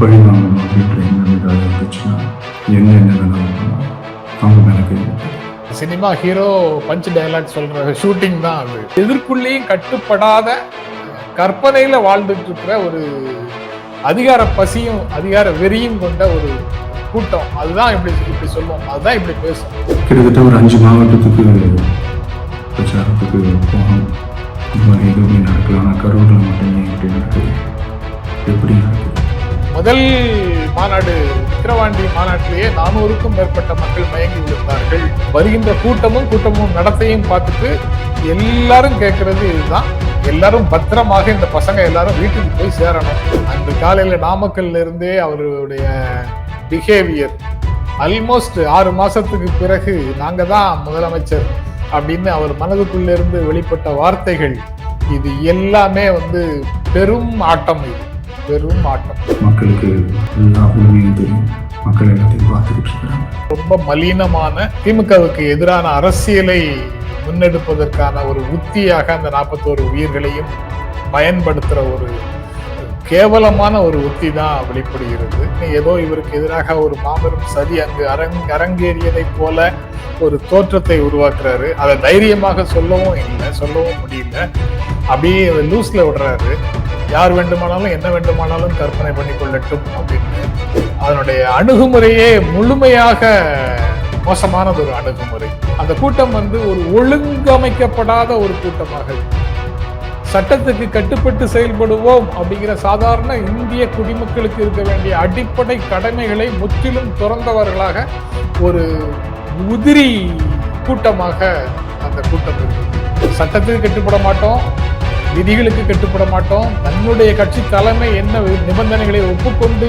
பழி வாங்கணும் அப்படின்ற எண்ணம் ஏதாவது இருந்துச்சுன்னா என்ன என்ன வேணாலும் அவங்க மேலே. சினிமா ஹீரோ பஞ்ச் டயலாக் சொல்ற ஷூட்டிங் தான் அது. எதிர்க்குள்ளேயும் கட்டுப்படாத கற்பனையில வாழ்ந்துட்டு இருக்கிற ஒரு அதிகார பசியும் அதிகார வெறியும் கொண்ட ஒரு கூட்டம். அதுதான் இப்படி இப்படி சொல்லுவோம். அதுதான் இப்படி பேசும் கிட்டத்தட்ட ஒரு அஞ்சு மாவட்டத்துக்கு பிரச்சாரத்துக்கு போகணும். இந்த மாதிரி எதுவுமே நடக்கல. ஆனால் கரூரில் மட்டும் ஏன் இப்படி நடக்குது. எப்படி நடக்குது? முதல் மாநாடு விக்கிரவாண்டி மாநாட்டிலேயே நானூறுக்கும் மேற்பட்ட மக்கள் மயங்கி விழுந்தார்கள். வருகின்ற கூட்டமும் கூட்டமும் நடத்தையும் பார்த்துட்டு எல்லாரும் கேட்கறது இதுதான். எல்லாரும் பத்திரமாக இந்த பசங்க எல்லாரும் வீட்டுக்கு போய் சேரணும். அந்த காலையில நாமக்கல்ல இருந்தே அவருடைய பிஹேவியர் ஆல்மோஸ்ட் ஆறு மாசத்துக்கு பிறகு நாங்க தான் முதலமைச்சர் அப்படின்னு அவர் மனதுக்குள்ள இருந்து வெளிப்பட்ட வார்த்தைகள். இது எல்லாமே வந்து பெரும் ஆட்டம் இது. பெரும் ஆட்டம். மக்களுக்கு எல்லா உண்மையும் தெரியும். மக்கள் எல்லாத்தையும் பார்த்துக்கிட்டு இருக்கிறாங்க ரொம்ப மலினமான திமுகவுக்கு எதிரான அரசியலை முன்னெடுப்பதற்கான ஒரு உத்தியாக அந்த நாற்பத்தோரு உயிர்களையும் பயன்படுத்துற ஒரு கேவலமான ஒரு உத்தி தான் வெளிப்படுகிறது. ஏதோ இவருக்கு எதிராக ஒரு மாபெரும் சதி அங்கு அரங் அரங்கேறியதைப் போல ஒரு தோற்றத்தை உருவாக்குறாரு. அதை தைரியமாக சொல்லவும் இல்லை சொல்லவும் முடியல. அப்படியே லூஸ்ல விடுறாரு. யார் வேண்டுமானாலும் என்ன வேண்டுமானாலும் கற்பனை பண்ணி கொள்ளட்டும் அப்படின்னு அதனுடைய அணுகுமுறையே முழுமையாக மோசமானது ஒரு அணுகுமுறை. அந்த கூட்டம் வந்து ஒரு ஒழுங்கமைக்கப்படாத ஒரு கூட்டமாக சட்டத்துக்கு கட்டுப்பட்டு செயல்படுவோம் அப்படிங்கிற சாதாரண இந்திய குடிமக்களுக்கு இருக்க வேண்டிய அடிப்படை கடமைகளை முற்றிலும் துறந்தவர்களாக ஒரு உதிரி கூட்டமாக அந்த கூட்டம் இருக்கு. சட்டத்துக்கு கட்டுப்பட மாட்டோம் விதிகளுக்கு கட்டுப்பட மாட்டோம். தன்னுடைய கட்சி தலைமை என்ன நிபந்தனைகளை ஒப்புக்கொண்டு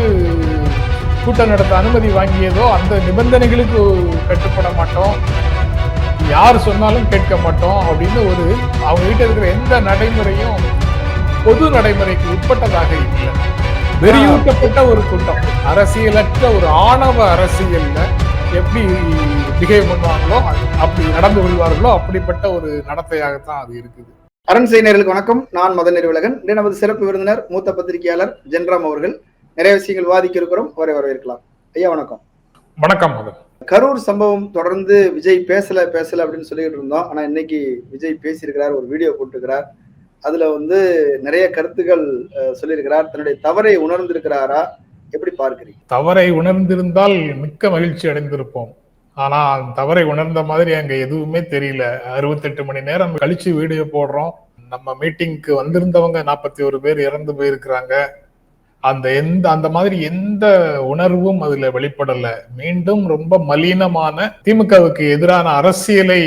கூட்டம் நடத்த அனுமதி வாங்கியதோ அந்த நிபந்தனைகளுக்கு கட்டுப்பட மாட்டோம். யார் சொன்னாலும் கேட்க மாட்டோம் அப்படின்னு ஒரு அவங்க கிட்ட இருக்கிற எந்த நடைமுறையும் பொது நடைமுறைக்கு உட்பட்டதாக இல்லை. வெறியூட்டப்பட்ட ஒரு கூட்டம். அரசியலற்ற ஒரு ஆணவ அரசியல்ல எப்படி பிஹேவ் பண்ணுவாங்களோ அப்படி நடந்து கொள்வார்களோ அப்படிப்பட்ட ஒரு நடத்தையாகத்தான் அது இருக்குது. அரண் செய்தியர்களுக்கு வணக்கம். நான் மதன் நெறிவலகன் இன்று நமது சிறப்பு விருந்தினர் மூத்த பத்திரிகையாளர் ஜென்ராம் அவர்கள். நிறைய விஷயங்கள் வாதிக்க இருக்கிறோம். அவரை வரவேற்கலாம். ஐயா வணக்கம். வணக்கம் கரூர் சம்பவம் தொடர்ந்து விஜய் பேசல பேசல அப்படின்னு சொல்லிட்டு இருந்தோம். ஆனா இன்னைக்கு விஜய் பேசியிருக்கிறார் ஒரு வீடியோ போட்டிருக்கிறார். அதுல வந்து நிறைய கருத்துக்கள் சொல்லியிருக்கிறார். தன்னுடைய தவறை உணர்ந்திருக்கிறாரா? எப்படி பார்க்கிறீங்க? தவறை உணர்ந்திருந்தால் மிக்க மகிழ்ச்சி அடைந்திருப்போம். ஆனா அந்த தவறை உணர்ந்த மாதிரி அங்க எதுவுமே தெரியல. அறுபத்தெட்டு மணி நேரம் கழிச்சு வீடியோ போடுறோம். நம்ம மீட்டிங்க்கு வந்திருந்தவங்க நாற்பத்தி ஒரு பேர் இறந்து போயிருக்கிறாங்க. அந்த எந்த அந்த மாதிரி எந்த உணர்வும் அதுல வெளிப்படல. மீண்டும் ரொம்ப மலினமான திமுகவுக்கு எதிரான அரசியலை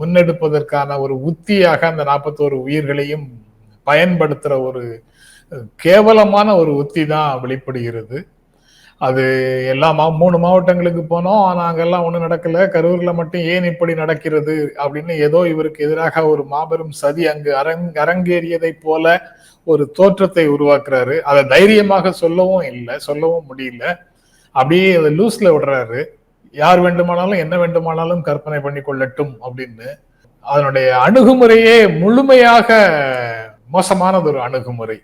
முன்னெடுப்பதற்கான ஒரு உத்தியாக அந்த நாற்பத்தோரு உயிர்களையும் பயன்படுத்துற ஒரு கேவலமான ஒரு உத்தி தான் வெளிப்படுகிறது. அது எல்லா மா மூணு மாவட்டங்களுக்கு போனோம். ஆனா அங்கெல்லாம் ஒன்றும் நடக்கல. கரூரில் மட்டும் ஏன் இப்படி நடக்கிறது அப்படின்னு ஏதோ இவருக்கு எதிராக ஒரு மாபெரும் சதி அங்கு அரங் அரங்கேறியதைப் போல ஒரு தோற்றத்தை உருவாக்குறாரு. அதை தைரியமாக சொல்லவும் இல்லை சொல்லவும் முடியல. அப்படியே அதை லூஸ்ல விடுறாரு. யார் வேண்டுமானாலும் என்ன வேண்டுமானாலும் கற்பனை பண்ணி கொள்ளட்டும் அப்படின்னு. அதனுடைய அணுகுமுறையே முழுமையாக மோசமானது ஒரு அணுகுமுறை.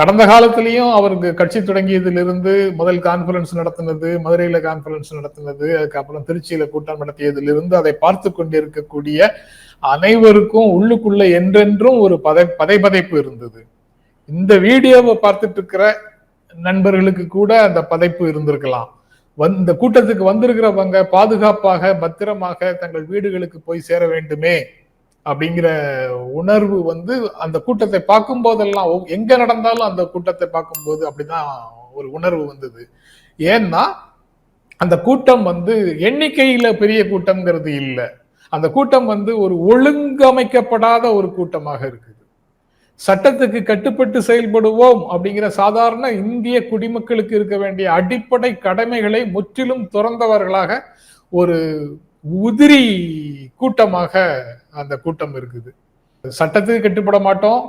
கடந்த காலத்திலையும் அவருக்கு கட்சி தொடங்கியதிலிருந்து முதல் கான்பரன்ஸ் நடத்தினது மதுரையில கான்பரன்ஸ் நடத்தினது அதுக்கப்புறம் திருச்சியில கூட்டம் நடத்தியதிலிருந்து அதை பார்த்து கொண்டிருக்கக்கூடிய அனைவருக்கும் உள்ளுக்குள்ள என்றென்றும் ஒரு பதை பதைபதைப்பு இருந்தது. இந்த வீடியோவை பார்த்துட்டு இருக்கிற நண்பர்களுக்கு கூட அந்த பதைப்பு இருந்திருக்கலாம். இந்த கூட்டத்துக்கு வந்திருக்கிறவங்க பாதுகாப்பாக பத்திரமாக தங்கள் வீடுகளுக்கு போய் சேர வேண்டுமே அப்படிங்கிற உணர்வு வந்து அந்த கூட்டத்தை பார்க்கும் போதெல்லாம் எங்க நடந்தாலும் அந்த கூட்டத்தை பார்க்கும்போது அப்படிதான் ஒரு உணர்வு வந்தது. ஏன்னா அந்த கூட்டம் வந்து எண்ணிக்கையில பெரிய கூட்டம்ங்கிறது இல்லை. அந்த கூட்டம் வந்து ஒரு ஒழுங்கமைக்கப்படாத ஒரு கூட்டமாக இருக்குது. சட்டத்துக்கு கட்டுப்பட்டு செயல்படுவோம் அப்படிங்கிற சாதாரண இந்திய குடிமக்களுக்கு இருக்க வேண்டிய அடிப்படை கடமைகளை முற்றிலும் துறந்தவர்களாக ஒரு உதிரி கூட்டமாக அந்த கூட்டம் இருக்குது. சட்டத்துக்கு கட்டுப்பட மாட்டோம்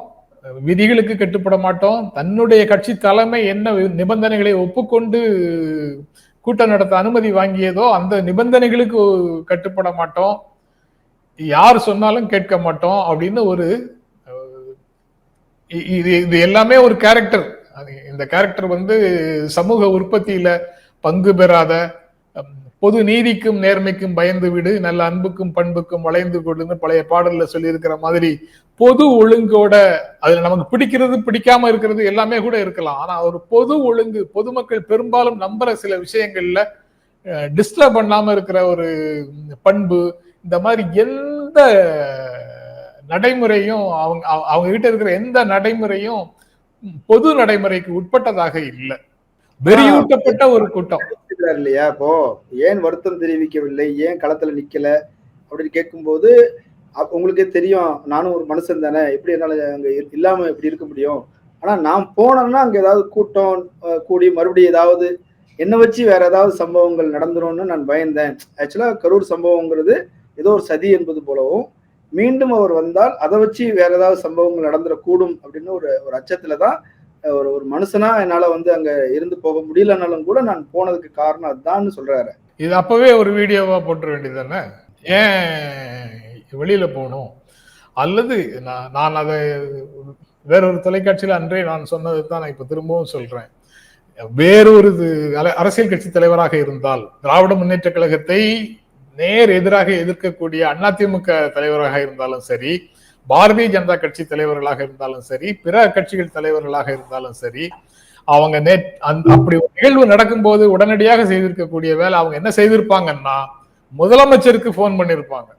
விதிகளுக்கு கட்டுப்பட மாட்டோம். தன்னுடைய கட்சி தலைமை என்ன நிபந்தனைகளை ஒப்புக்கொண்டு கூட்டம் நடத்த அனுமதி வாங்கியதோ அந்த நிபந்தனைகளுக்கு கட்டுப்பட மாட்டோம். யார் சொன்னாலும் கேட்க மாட்டோம் அப்படின்னு ஒரு இது இது எல்லாமே ஒரு கேரக்டர் அது இந்த கேரக்டர் வந்து சமூக உற்பத்தியில பங்கு பெறாத பொது நீதிக்கும் நேர்மைக்கும் பயந்து விடு நல்ல அன்புக்கும் பண்புக்கும் வளைந்து கொடுன்னு பழைய பாடல்ல சொல்லியிருக்கிற மாதிரி பொது ஒழுங்கோட அதுல நமக்கு பிடிக்கிறது பிடிக்காம இருக்கிறது எல்லாமே கூட இருக்கலாம். ஆனா ஒரு பொது ஒழுங்கு பொதுமக்கள் பெரும்பாலும் நம்புற சில விஷயங்கள்ல டிஸ்டர்ப் பண்ணாம இருக்கிற ஒரு பண்பு இந்த மாதிரி எந்த நடைமுறையும் அவங்க அவ- அவங்க கிட்ட இருக்கிற எந்த நடைமுறையும் பொது நடைமுறைக்கு உட்பட்டதாக இல்லை. வெறியூட்டப்பட்ட ஒரு கூட்டம். இருக்கிறார் இல்லையா? இப்போ ஏன் வருத்தம் தெரிவிக்கவில்லை? ஏன் களத்துல நிக்கல? அப்படின்னு கேட்கும்போது உங்களுக்கே தெரியும் நானும் ஒரு மனுஷன் தானே எப்படி என்னால அங்க இல்லாம எப்படி இருக்க முடியும்? ஆனா நான் போனேன்னா அங்க ஏதாவது கூட்டம் கூடி மறுபடியும் ஏதாவது என்ன வச்சு வேற ஏதாவது சம்பவங்கள் நடந்துரும்னு நான் பயந்தேன். ஆக்சுவலா கரூர் சம்பவங்கிறது ஏதோ ஒரு சதி என்பது போலவும் மீண்டும் அவர் வந்தால் அதை வச்சு வேற ஏதாவது சம்பவங்கள் நடந்துடக்கூடும் அப்படின்னு ஒரு ஒரு அச்சத்துல தான் ஒரு ஒரு மனுஷனா என்னால வந்து அங்க இருந்து போக முடியலனாலும் கூட நான் போனதுக்கு காரணம் அதுதான்னு சொல்றாரு. இது அப்பவே ஒரு வீடியோவா போட்டுற வேண்டியது தானே ஏன் வெளியில போகணும்? அல்லது நான் நான் அதை வேறொரு தொலைக்காட்சியில் அன்றே நான் சொன்னது தான் நான் இப்போ திரும்பவும் சொல்றேன். வேறொரு இது- அரசியல் கட்சி தலைவராக இருந்தால் திராவிட முன்னேற்ற கழகத்தை நேர் எதிராக எதிர்க்கக்கூடிய அதிமுக தலைவராக இருந்தாலும் சரி பாரதிய ஜனதா கட்சி தலைவர்களாக இருந்தாலும் சரி பிற கட்சிகள் தலைவர்களாக இருந்தாலும் சரி அவங்க நே அந்த அப்படி ஒரு நிகழ்வு நடக்கும்போது உடனடியாக செய்திருக்கக்கூடிய வேலை அவங்க என்ன செய்திருப்பாங்கன்னா முதலமைச்சருக்கு ஃபோன் பண்ணியிருப்பாங்க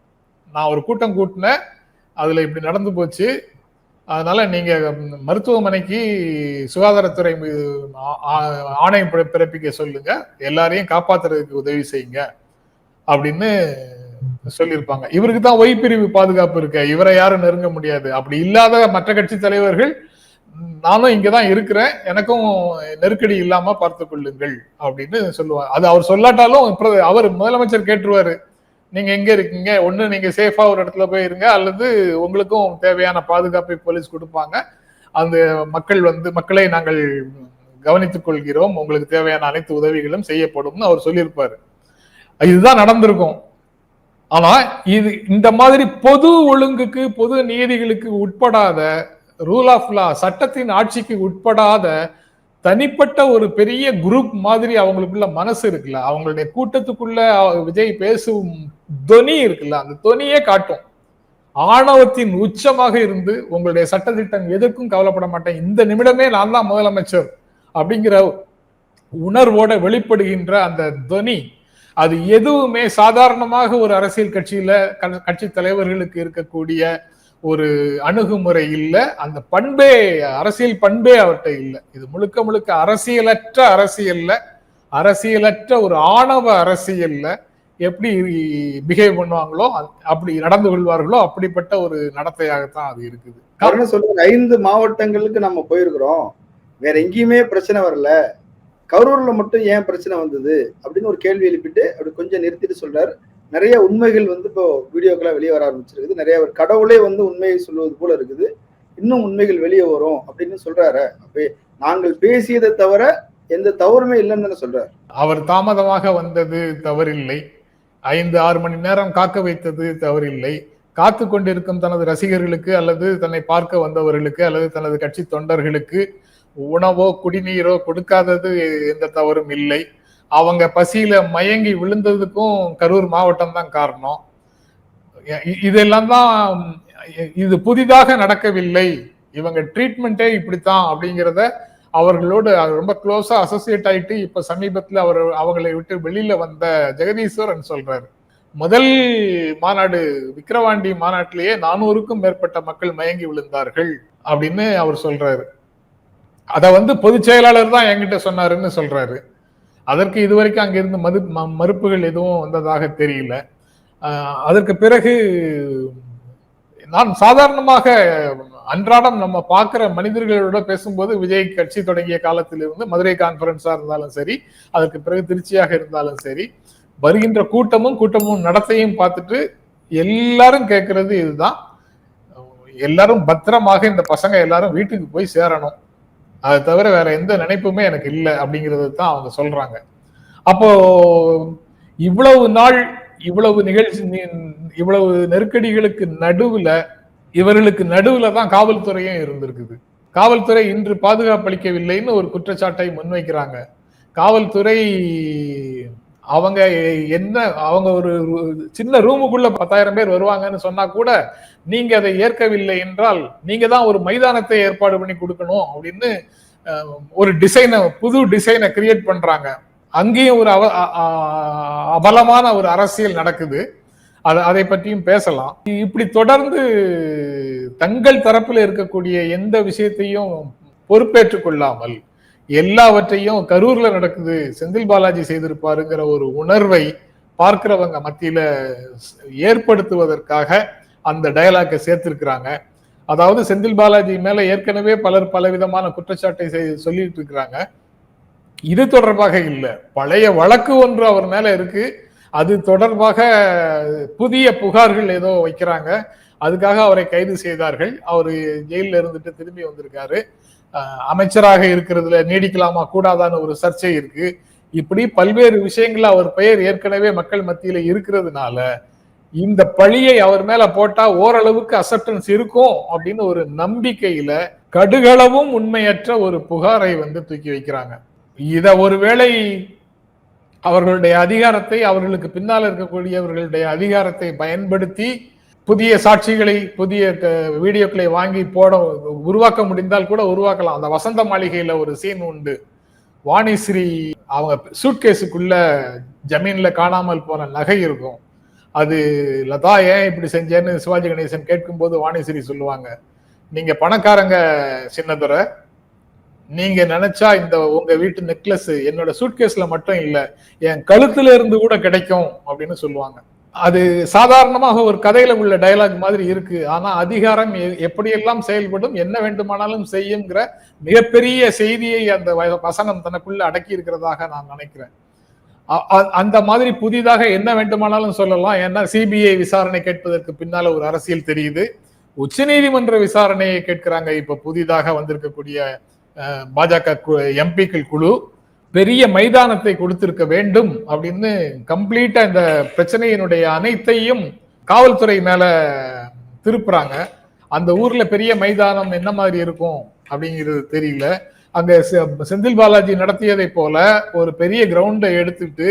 நான் ஒரு கூட்டம் கூட்டினேன் அதுல இப்படி நடந்து போச்சு. அதனால நீங்க மருத்துவமனைக்கு சுகாதாரத்துறை மீது பிறப்பிக்க சொல்லுங்க எல்லாரையும் காப்பாத்துறதுக்கு உதவி செய்யுங்க அப்படின்னு சொல்லியிருப்பாங்க. இவருக்கு தான் ஒய் பிரிவு பாதுகாப்பு இருக்கு. இவரை யாரும் நெருங்க முடியாது. அப்படி இல்லாத மற்ற கட்சி தலைவர்கள் நானும் இங்கதான் இருக்கிறேன். எனக்கும் நெருக்கடி இல்லாம பார்த்து கொள்ளுங்கள் அப்படின்னு சொல்லுவாங்க. அது அவர் சொல்லாட்டாலும் பிர- அவர் முதலமைச்சர் கேட்டுருவாரு. நீங்க எங்க இருக்கீங்க? ஒண்ணு நீங்க சேஃபா ஒரு இடத்துல போய் இருங்க. அல்லது உங்களுக்கும் தேவையான பாதுகாப்பை போலீஸ் கொடுப்பாங்க. அந்த மக்கள் வந்து மக்களை நாங்கள் கவனித்துக் கொள்கிறோம். உங்களுக்கு தேவையான அனைத்து உதவிகளும் செய்யப்படும்னு அவர் சொல்லியிருப்பாரு. இதுதான் நடந்திருக்கும். ஆனா இது இந்த மாதிரி பொது ஒழுங்குக்கு பொது நீதிகளுக்கு உட்படாத ரூல் ஆஃப் லா சட்டத்தின் ஆட்சிக்கு உட்படாத தனிப்பட்ட ஒரு பெரிய குரூப் மாதிரி அவங்களுக்குள்ள மனசு இருக்குல்ல. அவங்களுடைய கூட்டத்துக்குள்ள விஜய் பேசும் தொனி இருக்குல்ல அந்த தொனியே காட்டும். ஆணவத்தின் உச்சமாக இருந்து உங்களுடைய சட்டத்திட்டம் எதற்கும் கவலைப்பட மாட்டேன். இந்த நிமிடமே நான் தான் முதலமைச்சர் அப்படிங்கிற உணர்வோட வெளிப்படுகின்ற அந்த தொனி அது எதுவுமே சாதாரணமாக ஒரு அரசியல் கட்சியில க- கட்சி தலைவர்களுக்கு இருக்கக்கூடிய ஒரு அணுகுமுறை இல்லை. அந்த பண்பே அரசியல் பண்பே அவர்கிட்ட இல்லை. இது முழுக்க முழுக்க அரசியலற்ற அரசியல்ல அரசியலற்ற ஒரு ஆணவ அரசியல்ல எப்படி பிஹேவ் பண்ணுவாங்களோ அப்படி நடந்து கொள்வார்களோ அப்படிப்பட்ட ஒரு நடத்தையாகத்தான் அது இருக்குது. அவர் என்ன ஐந்து மாவட்டங்களுக்கு நம்ம போயிருக்கிறோம். வேற எங்கேயுமே பிரச்சனை வரல. கரூர்ல மட்டும் ஏன் பிரச்சனை வந்தது அப்படின்னு ஒரு கேள்வி எழுப்பிட்டு அப்படி கொஞ்சம் நிறுத்திட்டு சொல்றாரு. நிறைய உண்மைகள் வந்து இப்போ வீடியோக்கெல்லாம் வெளியே வர ஆரம்பிச்சிருக்குது. நிறைய ஒரு கடவுளே வந்து உண்மையை சொல்வது போல இருக்குது. இன்னும் உண்மைகள் வெளியே வரும் அப்படின்னு சொல்றாரு. அப்போ நாங்கள் பேசியதை தவிர எந்த தவறுமே இல்லைன்னு தானே சொல்றாரு. அவர் தாமதமாக வந்தது தவறில்லை. ஐந்து ஆறு மணி நேரம் காக்க வைத்தது தவறில்லை. காத்து கொண்டிருக்கும் தனது ரசிகர்களுக்கு அல்லது தன்னை பார்க்க வந்தவர்களுக்கு அல்லது தனது கட்சி தொண்டர்களுக்கு உணவோ குடிநீரோ கொடுக்காதது எந்த தவறும் இல்லை. அவங்க பசியில மயங்கி விழுந்ததுக்கும் கரூர் மாவட்டம் தான் காரணம். இதெல்லாம் தான் இது புதிதாக நடக்கவில்லை. இவங்க ட்ரீட்மெண்ட்டே இப்படித்தான் அப்படிங்கிறத அவர்களோடு ரொம்ப க்ளோஸா அசோசியேட் ஆயிட்டு இப்ப சமீபத்தில் அவர் அவங்களை விட்டு வெளியில வந்த ஜெகதீஸ்வரன் சொல்றாரு. முதல் மாநாடு விக்கிரவாண்டி மாநாட்டிலேயே நானூறுக்கும் மேற்பட்ட மக்கள் மயங்கி விழுந்தார்கள் அப்படின்னு அவர் சொல்றாரு. அதை வந்து பொதுச் செயலாளர் தான் என்கிட்ட சொன்னாருன்னு சொல்றாரு. அதற்கு இதுவரைக்கும் அங்கிருந்து மது ம- மறுப்புகள் எதுவும் வந்ததாக தெரியல. அதற்கு பிறகு நான் சாதாரணமாக அன்றாடம் நம்ம பார்க்குற மனிதர்களோட பேசும்போது விஜய் கட்சி தொடங்கிய காலத்திலிருந்து மதுரை கான்ஃபரன்ஸாக இருந்தாலும் சரி அதற்கு பிறகு திருச்சியாக இருந்தாலும் சரி வருகின்ற கூட்டமும் கூட்டமும் நடத்தையும் பார்த்துட்டு எல்லாரும் கேட்கறது இதுதான். எல்லாரும் பத்திரமாக இந்த பசங்க எல்லாரும் வீட்டுக்கு போய் சேரணும். அதை தவிர வேற எந்த நினைப்புமே எனக்கு இல்லை அப்படிங்கிறது தான் அவங்க சொல்றாங்க. அப்போ இவ்வளவு நாள் இவ்வளவு நிகழ்ச்சி இவ்வளவு நெருக்கடிகளுக்கு நடுவுல இவர்களுக்கு நடுவுல தான் காவல்துறையும் இருந்திருக்குது. காவல்துறை இன்று பாதுகாப்பு அளிக்கவில்லைன்னு ஒரு குற்றச்சாட்டை முன்வைக்கிறாங்க. காவல்துறை அவங்க என்ன அவங்க ஒரு சின்ன ரூமுக்குள்ள பத்தாயிரம் பேர் வருவாங்கன்னு சொன்னா கூட நீங்க அதை ஏற்கவில்லை என்றால் நீங்க தான் ஒரு மைதானத்தை ஏற்பாடு பண்ணி கொடுக்கணும் அப்படின்னு ஒரு டிசைனை புது டிசைனை கிரியேட் பண்றாங்க. அங்கேயும் ஒரு அவ அபலமான ஒரு அரசியல் நடக்குது. அது அதை பற்றியும் பேசலாம். இப்படி தொடர்ந்து தங்கள் தரப்பில் இருக்கக்கூடிய எந்த விஷயத்தையும் பொறுப்பேற்றுக் கொள்ளாமல் எல்லாவற்றையும் கரூர்ல நடக்குது. செந்தில் பாலாஜி செய்திருப்பாருங்கிற ஒரு உணர்வை பார்க்கிறவங்க மத்தியில ஏற்படுத்துவதற்காக அந்த டயலாக்கை சேர்த்திருக்கிறாங்க. அதாவது செந்தில் பாலாஜி மேல ஏற்கனவே பலர் பலவிதமான குற்றச்சாட்டை சொல்லிட்டு இருக்கிறாங்க. இது தொடர்பாக இல்லை. பழைய வழக்கு ஒன்று அவர் மேல இருக்கு. அது தொடர்பாக புதிய புகார்கள் ஏதோ வைக்கிறாங்க. அதுக்காக அவரை கைது செய்தார்கள். அவர் ஜெயில இருந்துட்டு திரும்பி வந்திருக்காரு. அமைச்சராக இருக்கிறதுல நீடிக்கலாமா கூடாதான்னு ஒரு சர்ச்சை இருக்கு. இப்படி பல்வேறு விஷயங்கள் அவர் பெயர் ஏற்கனவே மக்கள் மத்தியில இருக்கிறதுனால இந்த பழியை அவர் மேல போட்டா ஓரளவுக்கு அசப்டன்ஸ் இருக்கும் அப்படின்னு ஒரு நம்பிக்கையில கடுகளவும் உண்மையற்ற ஒரு புகாரை வந்து தூக்கி வைக்கிறாங்க. இத ஒருவேளை அவர்களுடைய அதிகாரத்தை அவர்களுக்கு பின்னால் இருக்கக்கூடியவர்களுடைய அதிகாரத்தை பயன்படுத்தி புதிய சாட்சிகளை புதிய க- வீடியோக்களை வாங்கி போட உருவாக்க முடிந்தால் கூட உருவாக்கலாம். அந்த வசந்த மாளிகையில ஒரு சீன் உண்டு. வாணிஸ்ரீ அவங்க சூட்கேஸுக்குள்ள ஜமீன்ல காணாமல் போன நகை இருக்கும். அது லதா ஏன் இப்படி செஞ்சேன்னு சிவாஜி கணேசன் கேட்கும்போது வாணிஸ்ரீ சொல்லுவாங்க. நீங்க பணக்காரங்க சின்னதுரை. நீங்க நினைச்சா இந்த உங்க வீட்டு நெக்லஸ் என்னோட சூட்கேஸ்ல மட்டும் இல்லை என் கழுத்துல இருந்து கூட கிடைக்கும் அப்படின்னு சொல்லுவாங்க. அது சாதாரணமாக ஒரு கதையில உள்ள டயலாக் மாதிரி இருக்கு. ஆனா அதிகாரம் எ- எப்படியெல்லாம் செயல்படும் என்ன வேண்டுமானாலும் செய்யுங்கிற மிகப்பெரிய செய்தியை அந்த வ- வசனம் தனக்குள்ள அடக்கி இருக்கிறதாக நான் நினைக்கிறேன். அந்த மாதிரி புதிதாக என்ன வேண்டுமானாலும் சொல்லலாம். ஏன்னா சிபிஐ விசாரணை கேட்பதற்கு பின்னால ஒரு அரசியல் தெரியுது. உச்சநீதிமன்ற விசாரணையை கேட்கிறாங்க. இப்ப புதிதாக வந்திருக்கக்கூடிய பாஜக எம்பிக்கள் குழு. பெரிய மைதானத்தை கொடுத்திருக்க வேண்டும் அப்படின்னு கம்ப்ளீட்டா இந்த பிரச்சனையினுடைய அனைத்தையும் காவல்துறை மேல திருப்புறாங்க. அந்த ஊர்ல பெரிய மைதானம் என்ன மாதிரி இருக்கும் அப்படிங்கிறது தெரியல. அங்க செந்தில் பாலாஜி நடத்தியதை போல ஒரு பெரிய கிரவுண்டை எடுத்துட்டு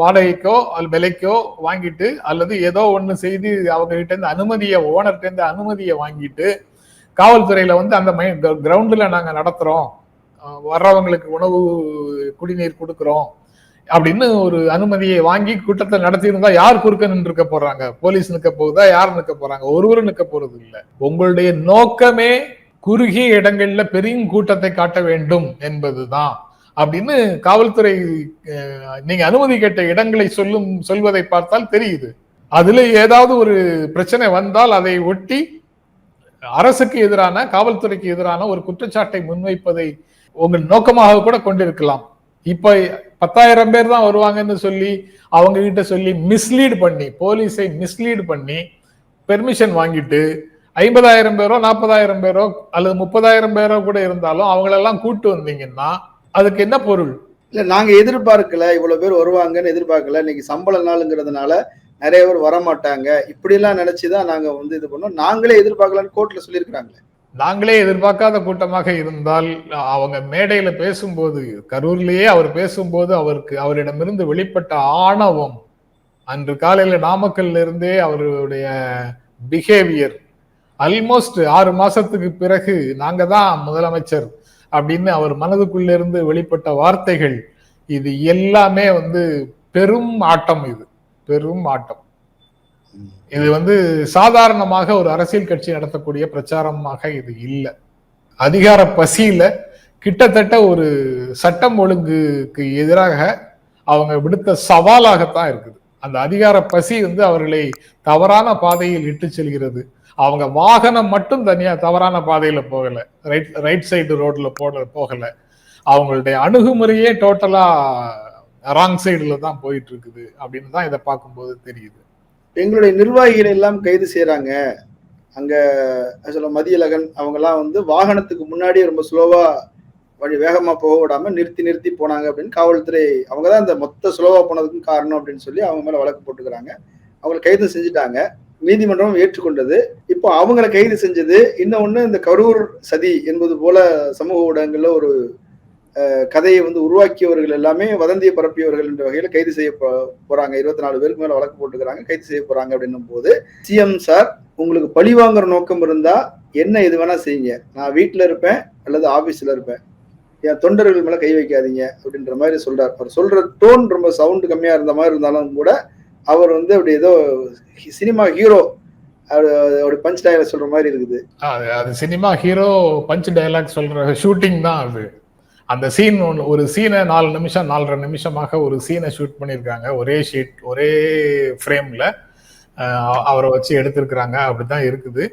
வாடகைக்கோ அல்லது விலைக்கோ வாங்கிட்டு அல்லது ஏதோ ஒண்ணு செய்து அவங்க கிட்ட இருந்து அனுமதியை ஓனர்கிட்ட இருந்து அனுமதியை வாங்கிட்டு காவல்துறையில வந்து அந்த மை கிரவுண்டில் நாங்க நடத்துறோம். வர்றவங்களுக்கு உணவு குடிநீர் கொடுக்குறோம் அப்படின்னு ஒரு அனுமதியை வாங்கி கூட்டத்தை நடத்தியிருந்தா யார் குறுக்க நின்று இருக்க போறாங்க? போலீஸ் நிற்க போகுதா? யார் நிற்க போறாங்க? ஒருவரும் நிற்க போறது இல்ல. உங்களுடைய நோக்கமே குறுகிய இடங்கள்ல பெரிய கூட்டத்தை காட்ட வேண்டும் என்பதுதான். அப்படின்னு காவல்துறை அஹ், நீங்க அனுமதி கேட்ட இடங்களை சொல்லும் சொல்வதை பார்த்தால் தெரியுது. அதுல ஏதாவது ஒரு பிரச்சனை வந்தால் அதை ஒட்டி அரசுக்கு எதிரான காவல்துறைக்கு எதிரான ஒரு குற்றச்சாட்டை முன்வைப்பதை உங்கள் நோக்கமாக கூட கொண்டிருக்கலாம். இப்ப பத்தாயிரம் பேர் தான் வருவாங்கன்னு சொல்லி அவங்க கிட்ட சொல்லி மிஸ்லீட் பண்ணி போலீஸை மிஸ்லீட் பண்ணி பெர்மிஷன் வாங்கிட்டு ஐம்பதாயிரம் பேரோ நாற்பதாயிரம் பேரோ அல்லது முப்பதாயிரம் பேரோ கூட இருந்தாலும் அவங்களெல்லாம் கூட்டு வந்தீங்கன்னா அதுக்கு என்ன பொருள்? இல்ல நாங்க எதிர்பார்க்கல இவ்வளவு பேர் வருவாங்கன்னு எதிர்பார்க்கல. இன்னைக்கு சம்பள நாளுங்கிறதுனால நிறைய பேர் வரமாட்டாங்க. இப்படி எல்லாம் நினைச்சுதான் நாங்க வந்து இது பண்ணோம். நாங்களே எதிர்பார்க்கலன்னு கோர்ட்ல சொல்லியிருக்கிறாங்களே. நாங்களே எதிர்பார்க்காத கூட்டமாக இருந்தால் அவங்க மேடையில பேசும்போது கரூர்லேயே அவர் பேசும்போது அவருக்கு அவரிடமிருந்து வெளிப்பட்ட ஆணவம். அன்று காலையில நாமக்கல்ல இருந்தே அவருடைய பிஹேவியர் ஆல்மோஸ்ட் ஆறு மாசத்துக்கு பிறகு நாங்க தான் முதலமைச்சர் அப்படின்னு அவர் மனதுக்குள்ள இருந்து வெளிப்பட்ட வார்த்தைகள். இது எல்லாமே வந்து பெரும் ஆட்டம் இது. பெரும் ஆட்டம். இது வந்து சாதாரணமாக ஒரு அரசியல் கட்சி நடத்தக்கூடிய பிரச்சாரமாக இது இல்லை. அதிகார பசியில கிட்டத்தட்ட ஒரு சட்டம் ஒழுங்குக்கு எதிராக அவங்க விடுத்த சவாலாகத்தான் இருக்குது. அந்த அதிகார பசி வந்து அவர்களை தவறான பாதையில் இட்டு செல்கிறது. அவங்க வாகனம் மட்டும் தனியா தவறான பாதையில போகல. ரைட் ரைட் சைடு ரோட்ல போட போகல. அவங்களுடைய அணுகுமுறையே டோட்டலா ராங் சைடுல தான் போயிட்டு இருக்குது அப்படின்னு தான் இதை பார்க்கும்போது தெரியுது. எங்களுடைய நிர்வாகிகளை எல்லாம் கைது செய்யறாங்க அங்க சொல்ல மதியழகன் அவங்க எல்லாம் வந்து வாகனத்துக்கு முன்னாடியே ரொம்ப ஸ்லோவா வழி வேகமா போக விடாம நிறுத்தி நிறுத்தி போனாங்க அப்படின்னு காவல்துறை அவங்க தான் இந்த மொத்த ஸ்லோவா போனதுக்கும் காரணம் அப்படின்னு சொல்லி அவங்க மேல வழக்கு போட்டுக்கிறாங்க. அவங்களை கைது செஞ்சுட்டாங்க. நீதிமன்றம் ஏற்றுக்கொண்டது. இப்போ அவங்கள கைது செஞ்சது இன்னொன்னு இந்த கரூர் சதி என்பது போல சமூக ஊடகங்கள்ல ஒரு கதையை வந்து உருவாக்கியவர்கள் எல்லாமே வதந்தியை பரப்பியவர்கள் என்ற வகையில் கைது செய்ய போறாங்க. இருபத்தி நாலு பேருக்கு மேல வழக்கு போட்டுக்கிறாங்க கைது செய்ய போறாங்க அப்படின்னும் போது சிஎம் சார் உங்களுக்கு பழி வாங்குற நோக்கம் இருந்தா என்ன எது வேணா செய்யுங்க. நான் வீட்டுல இருப்பேன் அல்லது ஆபீஸ்ல இருப்பேன். என் தொண்டர்கள் மேல கை வைக்காதீங்க. அப்படின்ற மாதிரி சொல்றார். அவர் சொல்ற டோன் ரொம்ப சவுண்ட் கம்மியா இருந்த மாதிரி இருந்தாலும் கூட அவர் வந்து அப்படி ஏதோ சினிமா ஹீரோ அப்படி பஞ்ச் டயலாக் சொல்ற மாதிரி இருக்குது. அது அது சினிமா ஹீரோ பஞ்ச் டயலாக் சொல்ற ஷூட்டிங் தான் அது. அந்த சீன் ஒன்று ஒரு சீனை நாலு நிமிஷம் நாலரை நிமிஷமாக ஒரு சீனை ஷூட் பண்ணியிருக்காங்க. ஒரே ஷீட் ஒரே ஃப்ரேமில் அவரை வச்சு எடுத்திருக்கிறாங்க. அப்படி தான் இருக்குது.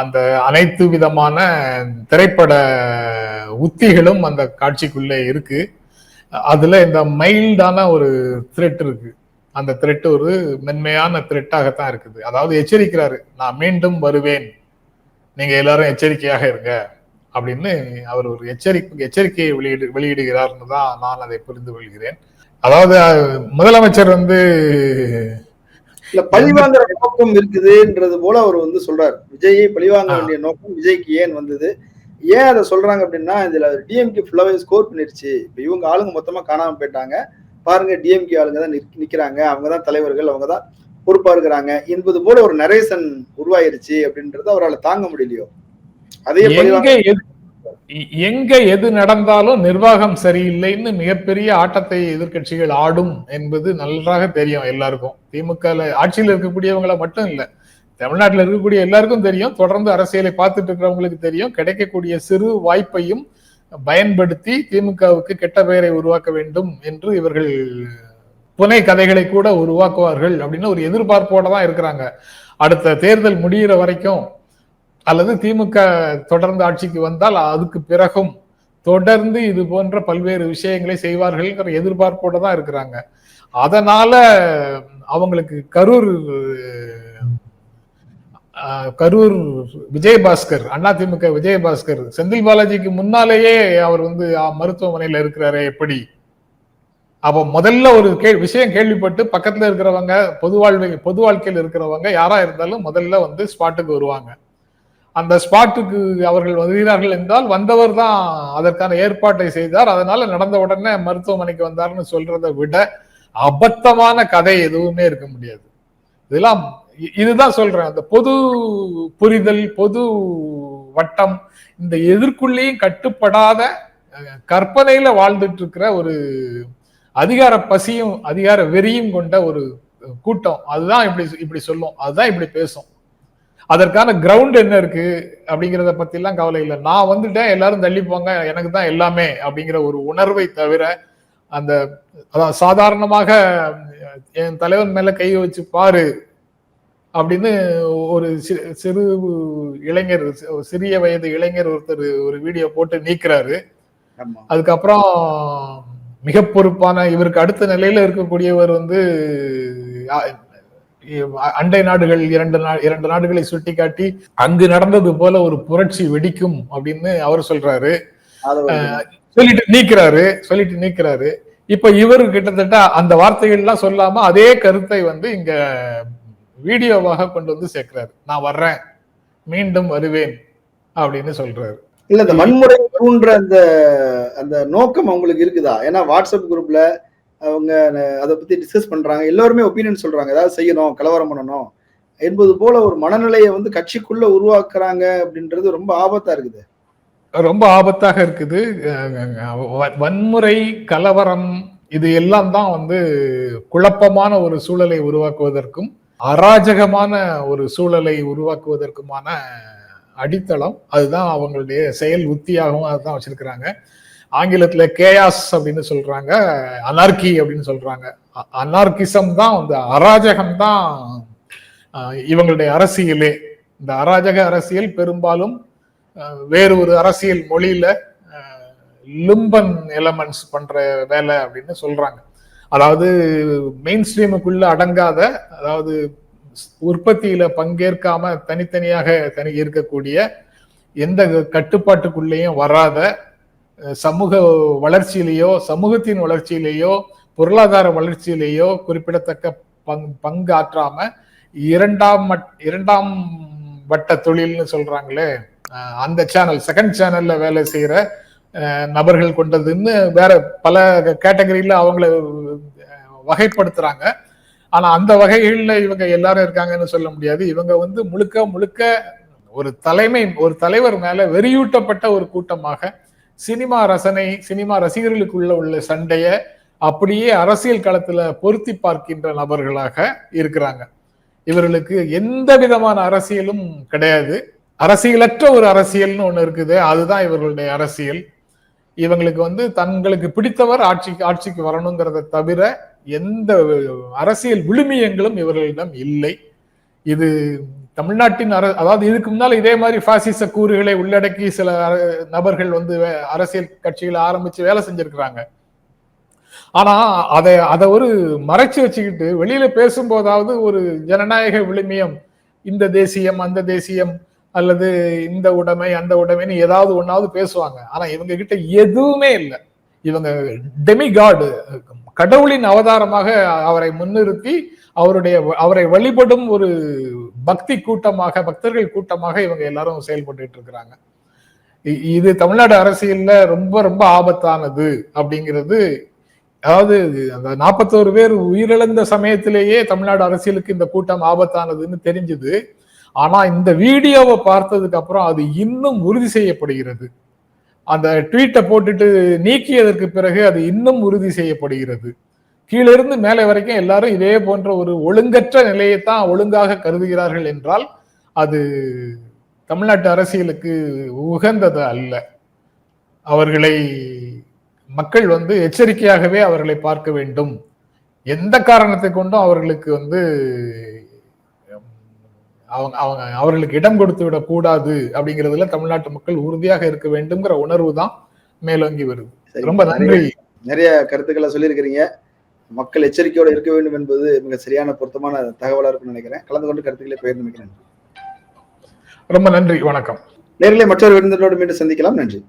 அந்த அனைத்து விதமான திரைப்பட உத்திகளும் அந்த காட்சிக்குள்ளே இருக்கு. அதில் இந்த மைல்டான ஒரு த்ரெட் இருக்கு. அந்த த்ரெட் ஒரு மென்மையான த்ரெட்டாகத்தான் இருக்குது. அதாவது எச்சரிக்கிறாரு நான் மீண்டும் வருவேன். நீங்கள் எல்லாரும் எச்சரிக்கையாக இருங்க. அப்படின்னு அவர் ஒரு எச்சரிக்கை எச்சரிக்கையை வெளியிடு வெளியிடுகிறார்னு தான் நான் அதை புரிந்து கொள்கிறேன். அதாவது முதலமைச்சர் வந்து இல்ல பழிவாங்குற நோக்கம் இருக்குதுன்றது போல அவர் வந்து சொல்றாரு. விஜயை பழிவாங்க. வேண்டிய நோக்கம் விஜய்க்கு ஏன் வந்தது? ஏன் அதை சொல்றாங்க அப்படின்னா இதுல டிஎம்கே ஃபுல்லாவே ஸ்கோர் பண்ணிருச்சு. இப்ப இவங்க ஆளுங்க மொத்தமா காணாம போயிட்டாங்க. பாருங்க டிஎம்கே ஆளுங்க தான் நிக்- நிக்கிறாங்க. அவங்க தான் தலைவர்கள் அவங்க தான் பொறுப்பா இருக்கிறாங்க. என்பது போல ஒரு நரேசன் உருவாயிருச்சு அப்படின்றத அவரால் தாங்க முடியலையோ? அதே எங்க எது நடந்தாலும் நிர்வாகம் சரியில்லைன்னு மிகப்பெரிய ஆட்டத்தை எதிர்க்கட்சிகள் ஆடும் என்பது நன்றாக தெரியும் எல்லாருக்கும். திமுக ஆட்சியில் இருக்கக்கூடியவங்கள மட்டும் இல்ல தமிழ்நாட்டில் இருக்கக்கூடிய எல்லாருக்கும் தெரியும். தொடர்ந்து அரசியலை பார்த்துட்டு இருக்கிறவங்களுக்கு தெரியும். கிடைக்கக்கூடிய சிறு வாய்ப்பையும் பயன்படுத்தி திமுகவுக்கு கெட்ட பெயரை உருவாக்க வேண்டும் என்று இவர்கள் புனை கதைகளை கூட உருவாக்குவார்கள் அப்படின்னு ஒரு எதிர்பார்ப்போட தான் இருக்கிறாங்க. அடுத்த தேர்தல் முடியிற வரைக்கும் அல்லது திமுக தொடர்ந்து ஆட்சிக்கு வந்தால் அதுக்கு பிறகும் தொடர்ந்து இது போன்ற பல்வேறு விஷயங்களை செய்வார்கள்ங்கிற எதிர்பார்ப்போட தான் இருக்கிறாங்க. அதனால அவங்களுக்கு கரூர் கரூர் விஜயபாஸ்கர் அதிமுக விஜயபாஸ்கர் செந்தில் பாலாஜிக்கு முன்னாலேயே அவர் வந்து மருத்துவமனையில் மருத்துவமனையில இருக்கிறாரே எப்படி? அப்போ முதல்ல ஒரு கே விஷயம் கேள்விப்பட்டு பக்கத்துல இருக்கிறவங்க பொது வாழ்வை பொது வாழ்க்கையில் இருக்கிறவங்க யாரா இருந்தாலும் முதல்ல வந்து ஸ்பாட்டுக்கு வருவாங்க. அந்த ஸ்பாட்டுக்கு அவர்கள் வருகிறார்கள் என்றால் வந்தவர் தான் அதற்கான ஏற்பாட்டை செய்தார். அதனால நடந்த உடனே மருத்துவமனைக்கு வந்தார்னு சொல்றதை விட அபத்தமான கதை எதுவுமே இருக்க முடியாது. இதெல்லாம் இதுதான் சொல்றேன். அந்த பொது புரிதல் பொது வட்டம் இந்த எதிர்க்குள்ளேயும் கட்டுப்படாத கற்பனையில வாழ்ந்துட்டு இருக்கிற ஒரு அதிகார பசியும் அதிகார வெறியும் கொண்ட ஒரு கூட்டம். அதுதான் இப்படி இப்படி சொல்லும். அதுதான் இப்படி பேசும். அதற்கான கிரவுண்ட் என்ன இருக்கு அப்படிங்கிறத பத்தி எல்லாம் கவலை இல்லை. நான் வந்துட்டேன் எல்லாரும் தள்ளி போங்க எனக்கு தான் எல்லாமே அப்படிங்கிற ஒரு உணர்வை தவிர அந்த அதான் சாதாரணமாக என் தலைவன் மேல கை வச்சு பாரு அப்படின்னு ஒரு சிறு இளைஞர் சிறிய வயது இளைஞர் ஒருத்தர் ஒரு வீடியோ போட்டு நீக்கிறாரு. அதுக்கப்புறம் மிக பொறுப்பான இவருக்கு அடுத்த நிலையில இருக்கக்கூடியவர் வந்து அண்டை நாடுகள் இரண்டு நா இரண்டு நாடுகளை சுட்டிக்காட்டி அங்கு நடந்தது போல ஒரு புரட்சி வெடிக்கும் அப்படின்னு அவர் சொல்றாரு. சொல்லிட்டு நீக்கிறாரு சொல்லிட்டு நீக்கிறாரு. இப்ப இவர் கிட்டத்தட்ட அந்த வார்த்தைகள் எல்லாம் சொல்லாம அதே கருத்தை வந்து இங்க வீடியோவாக கொண்டு வந்து சேர்க்கிறாரு. நான் வர்றேன் மீண்டும் வருவேன் அப்படின்னு சொல்றாரு. இல்ல இந்த வன்முறை தூண்டுற அந்த அந்த நோக்கம் அவங்களுக்கு இருக்குதா? ஏன்னா வாட்ஸ்அப் குரூப்ல அவங்க அதை பத்தி டிஸ்கஸ் பண்றாங்க. எல்லாருமே ஒப்பீனியன் சொல்றாங்க. ஏதாவது செய்யணும் கலவரம் பண்ணணும் என்பது போல ஒரு மனநிலையை வந்து கட்சிக்குள்ள உருவாக்குறாங்க அப்படின்றது ரொம்ப ஆபத்தா இருக்குது. ரொம்ப ஆபத்தாக இருக்குது. வ- வன்முறை கலவரம் இது எல்லாம் தான் வந்து குழப்பமான ஒரு சூழலை உருவாக்குவதற்கும் அராஜகமான ஒரு சூழலை உருவாக்குவதற்குமான அடித்தளம். அதுதான் அவங்களுடைய செயல் உத்தியாகவும் அதுதான் வச்சிருக்கிறாங்க. ஆங்கிலத்துல கேயாஸ் அப்படின்னு சொல்றாங்க அனார்கி அப்படின்னு சொல்றாங்க. அனார்கிசம் தான் வந்து அராஜகம் தான் இவங்களுடைய அரசியலே. இந்த அராஜக அரசியல் பெரும்பாலும் வேறு ஒரு அரசியல் மொழியில லும்பன் எலமெண்ட்ஸ் பண்ற வேலை அப்படின்னு சொல்றாங்க. அதாவது மெயின் ஸ்ட்ரீமுக்குள்ள அடங்காத அதாவது உற்பத்தியில பங்கேற்காம தனித்தனியாக தனி இருக்கக்கூடிய எந்த கட்டுப்பாட்டுக்குள்ளேயும் வராத சமூக வளர்ச்சியிலேயோ சமூகத்தின் வளர்ச்சியிலேயோ பொருளாதார வளர்ச்சியிலேயோ குறிப்பிடத்தக்க பங் பங்காற்றாம இரண்டாம் மட்- இரண்டாம் வட்ட தொழில்னு சொல்றாங்களே அந்த சேனல் செகண்ட் சேனல்ல வேலை செய்யற நபர்கள் கொண்டதுன்னு வேற பல கேட்டகரியில அவங்கள வகைப்படுத்துறாங்க. ஆனா அந்த வகைகள்ல இவங்க எல்லாரும் இருக்காங்கன்னு சொல்ல முடியாது. இவங்க வந்து முழுக்க முழுக்க ஒரு தலைமை ஒரு தலைவர் மேல வெறியூட்டப்பட்ட ஒரு கூட்டமாக சினிமா ரசனை சினிமா ரசிகர்களுக்குள்ள உள்ள சண்டைய அப்படியே அரசியல் களத்துல பொருத்தி பார்க்கின்ற நபர்களாக இருக்கிறாங்க. இவர்களுக்கு எந்த விதமான அரசியலும் கிடையாது. அரசியலற்ற ஒரு அரசியல்னு ஒண்ணு இருக்குது. அதுதான் இவர்களுடைய அரசியல். இவங்களுக்கு வந்து தங்களுக்கு பிடித்தவர் ஆட்சிக்கு ஆட்சிக்கு வரணுங்கிறத தவிர எந்த அரசியல் விழுமியங்களும் இவர்களிடம் இல்லை. இது தமிழ்நாட்டின் அர அதாவது இதுக்கு முன்னால் இதே மாதிரி பாசிச கூறுகளை உள்ளடக்கி சில நபர்கள் வந்து வே- அரசியல் கட்சிகளை ஆரம்பிச்சு வேலை செஞ்சிருக்கிறாங்க. ஆனா அதை அதை ஒரு மறைச்சு வச்சுக்கிட்டு வெளியில பேசும்போதாவது ஒரு ஜனநாயக விழுமியம் இந்த தேசியம் அந்த தேசியம் அல்லது இந்த உடைமை அந்த உடைமைன்னு ஏதாவது ஒன்னாவது பேசுவாங்க. ஆனா இவங்க கிட்ட எதுவுமே இல்லை. இவங்க டெமிகாடு கடவுளின் அவதாரமாக அவரை முன்னிறுத்தி அவருடைய அவரை வழிபடும் ஒரு பக்தி கூட்டமாக பக்தர்கள் கூட்டமாக இவங்க எல்லாரும் செயல்பட்டு இருக்கிறாங்க. இது தமிழ்நாடு அரசியல்ல ரொம்ப ரொம்ப ஆபத்தானது அப்படிங்கிறது அதாவது அந்த நாற்பத்தோரு பேர் உயிரிழந்த சமயத்திலேயே தமிழ்நாடு அரசியலுக்கு இந்த கூட்டம் ஆபத்தானதுன்னு தெரிஞ்சுது. ஆனா இந்த வீடியோவை பார்த்ததுக்கு அப்புறம் அது இன்னும் உறுதி செய்யப்படுகிறது. அந்த ட்வீட்டை போட்டுட்டு நீக்கியதற்கு பிறகு அது இன்னும் உறுதி செய்யப்படுகிறது. கீழிருந்து மேலே வரைக்கும் எல்லாரும் இதே போன்ற ஒரு ஒழுங்கற்ற நிலையைத்தான் ஒழுங்காக கருதுகிறார்கள் என்றால் அது தமிழ்நாட்டு அரசியலுக்கு உகந்தது அல்ல. அவர்களை மக்கள் வந்து எச்சரிக்கையாகவே அவர்களை பார்க்க வேண்டும். எந்த காரணத்தை கொண்டும் அவர்களுக்கு வந்து அவங்க அவங்க அவர்களுக்கு இடம் கொடுத்து விடக் கூடாது அப்படிங்கிறதுல தமிழ்நாட்டு மக்கள் உறுதியாக இருக்க வேண்டும்ங்கிற உணர்வு தான் மேலோங்கி வருது. ரொம்ப நன்றி. நிறைய கருத்துக்களை சொல்லியிருக்கிறீங்க. மக்கள் எச்சரிக்கையோட இருக்க வேண்டும் என்பது மிக சரியான பொருத்தமான தகவலா இருக்கும்னு நினைக்கிறேன். கலந்து கொண்டு கருத்துக்களை பகிர்ந்து நினைக்கிறேன் ரொம்ப நன்றி வணக்கம். நேரிலே மற்றொரு விருந்தினரோடு மீண்டும் சந்திக்கலாம். நன்றி.